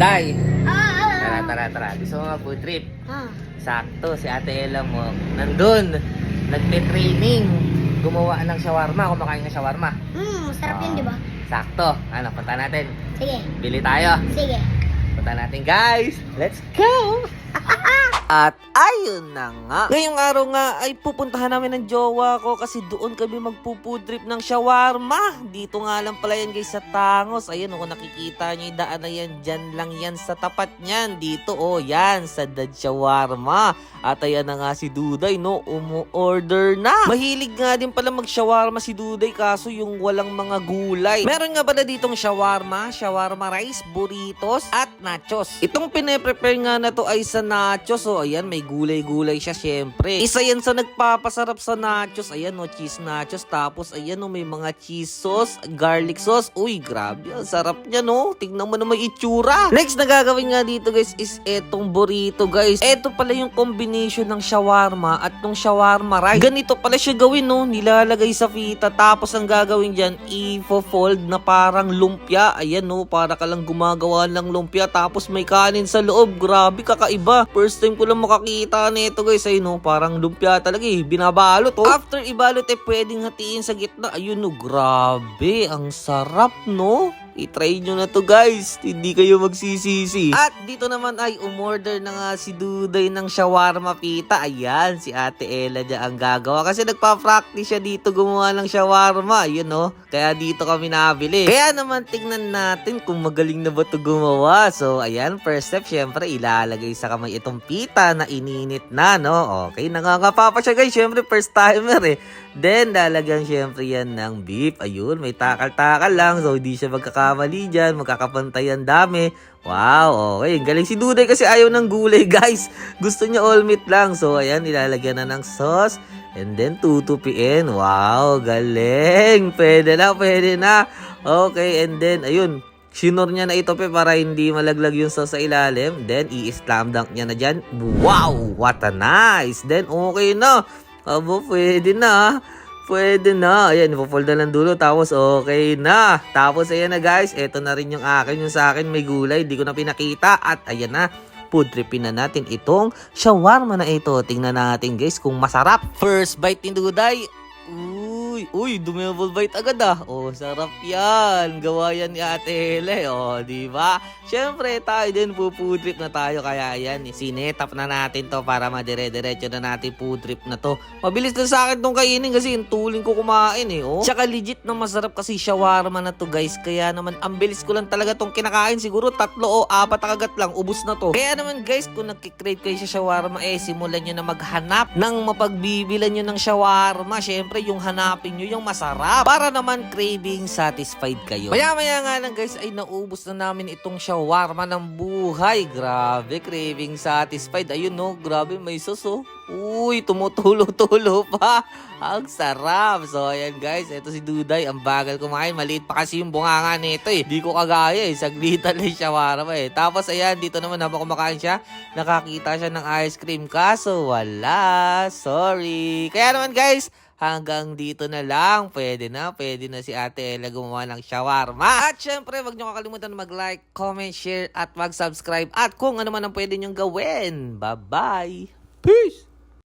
Day, Ah, tara, ah, tara, tara. Gusto mo nga food trip? ah. Sakto, si Ate Ella mo, nandun, nagte-training, gumawa ng shawarma, kumakain ng shawarma. Hmm, sarap yun, di ba? Sakto, ano, punta natin. Sige, Bili tayo. sige. Punta natin guys. Let's go! At ayun na nga. Ngayong araw nga ay pupuntahan namin ng jowa ko kasi doon kami magpupudrip ng shawarma. Dito nga lang pala yan guys sa Tangos. Ayun kung nakikita nyo yung daan na yan, dyan lang yan sa tapat niyan. Dito oh, yan sa Dad Shawarma. At ayan na nga si Duday no, umu-order na. Mahilig nga din pala mag-shawarma si Duday kaso yung walang mga gulay. Meron nga pala ditong shawarma, shawarma rice, burritos, at nachos. Itong pine-prepare nga na to ay sa nachos. So ayan, may gulay-gulay siya syempre. Isa yan sa nagpapasarap sa nachos. Ayan no, cheese nachos. Tapos ayan no, may mga cheese sauce, garlic sauce. Uy, grabe. Ang sarap niya no. Tingnan mo na may itsura. Next na gagawin nga dito guys is etong burrito guys. Eto pala yung combination ng shawarma at ng shawarma rice. Ganito pala siya gawin no. Nilalagay sa fita. Tapos ang gagawin dyan, i-fold na parang lumpia. Ayan no, para ka lang gumagawa ng lumpia. Tapos may kanin sa loob. Grabe, kakaiba. First time ko lang makakita nito guys. Ayun no, parang lumpia talaga eh. Binabalot oh. After ibalot eh, pwedeng hatiin sa gitna. Ayun no, grabe. Ang sarap no. I-try nyo na to guys. Hindi kayo magsisisi. At dito naman ay umorder na nga si Duday ng shawarma pita. Ayan, si Ate Ella dyan ang gagawa. Kasi nagpa-practice siya dito gumawa ng shawarma. Yun no. Kaya dito kami nabili. Kaya naman tignan natin kung magaling na ba to gumawa. So ayan, first step syempre ilalagay sa kamay itong pita na ininit na no. Okay, nangangapa pa siya guys. Syempre first timer eh. Then, lalagyan syempre yan ng beef. Ayun, may takal-takal lang. So, hindi siya magkakamali dyan. Magkakapantay ang dami. Wow, okay. Galing si Duday kasi ayaw ng gulay, guys. Gusto niya all meat lang. So, ayan, nilalagyan na ng sauce. And then, tutupiin. Wow, galing. Pwede na, pwede na. Okay, and then, ayun. Sinor niya na ito pe para hindi malaglag yung sauce sa ilalim. Then, i-slam dunk niya na dyan. Wow, what a nice. Then, okay na. Abo, pwede na. Pwede na. Ayan, ipofold lang dulo. Tapos, okay na. Tapos, ayan na guys. Ito na rin yung akin. Yung sa akin may gulay. Di ko na pinakita. At, ayan na. Food tripin na natin itong shawarma na ito. Tingnan natin guys kung masarap. First bite ni Duday. Uy, uy, dumable bite agad ah. Oh, sarap yan. Gawa yan ni Ate Hele. Oh, di ba? Syempre, tayo din po food trip na tayo. Kaya yan, sinetap na natin to para madire-diretso na natin food trip na to. Mabilis na sa akin tong kainin kasi yung tuling ko kumain eh. Oh. Tsaka legit na masarap kasi shawarma na to guys. Kaya naman, ang bilis ko lang talaga tong kinakain. Siguro tatlo o apat kagat lang. Ubus na to. Kaya naman guys, kung nagkikrave kayo sa shawarma, eh, simulan nyo na maghanap ng mapagbibilan nyo ng shawarma. Syempre, yung hanapin nyo yung masarap. Para naman craving satisfied kayo. Maya-maya nga lang guys, ay naubos na namin itong shawarma ng buhay. Grabe, craving satisfied. Ayun no, grabe, may sauce oh. Uy, tumutulo-tulo pa. Ang sarap. So, ayan guys, ito si Duday. Ang bagal kumain. Maliit pa kasi yung bunganga nito eh. Di ko kagaya eh. Saglitan lang siya warma eh. Tapos, ayan, dito naman habang kumakain siya, nakakita siya ng ice cream. Kaso, wala. Sorry. Kaya naman guys, hanggang dito na lang. Pwede na, pwede na si Ate Ella gumawa ng shawarma. At syempre, wag nyo kakalimutan mag-like, comment, share, at mag-subscribe. At kung ano man ang pwede nyong gawin. Bye-bye!